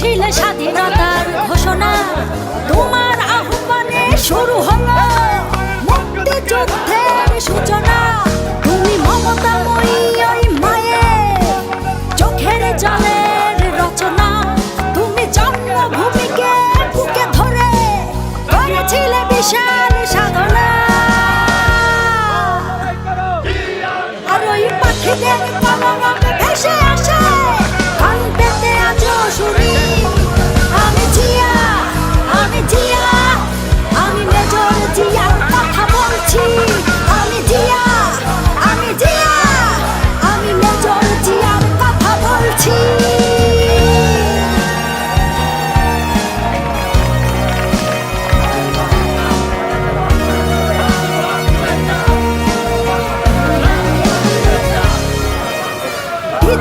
দিয়েছিলে স্বাধীনতার ঘোষণা। তোমার আহ্বানে শুরু হলো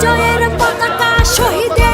বিজয়ের পতাকা শহীদের